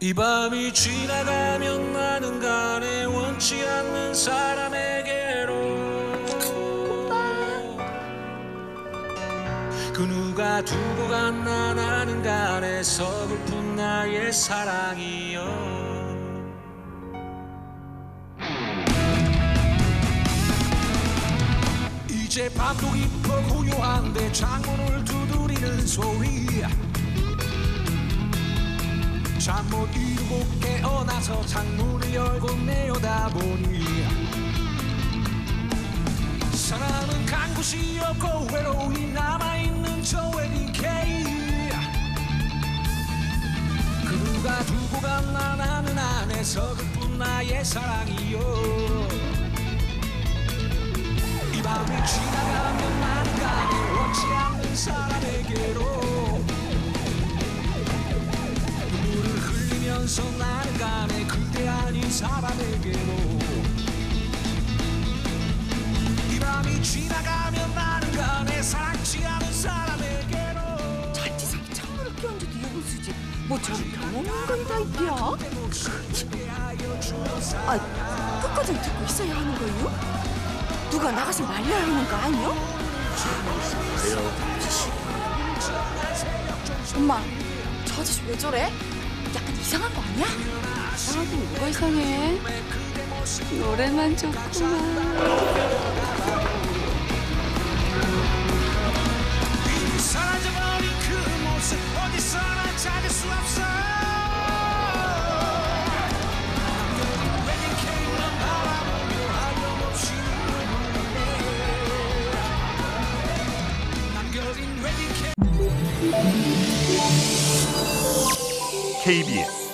이 밤이 지나가면 나는 가네 원치 않는 사람에게로. 그 누가 두고 갔나 나는 가네 서글픈 나의 사랑이여. 이제 밤도 깊어 고요한데 창문을 두드리는 소리 잠못 이루고 깨어나서 창문을 열고 내려다보니 사랑은 간 곳이 없고 외로이 남아있는 저 케이크 그 누가 두고 갔나 나는 안에 서글픈 나의 사랑이요. 이 밤이 지나 나는 가네. 그대 아닌 사람에게로 이 밤이 지나가면 나는 가네. 사랑치 않은 사람에게로 잔치상이 처음으로 끼얹어도 이분수지. 뭐 저런 경험한 건다 있디야? 아 끝까지 듣고 있어야 하는 거요? 누가 나가서 말려야 하는 거 아니요? 엄마 저 아저씨 왜 저래? 약간 이상한 거 아니야? 이상하긴 뭐가 이상해? 노래만 좋구만. KBS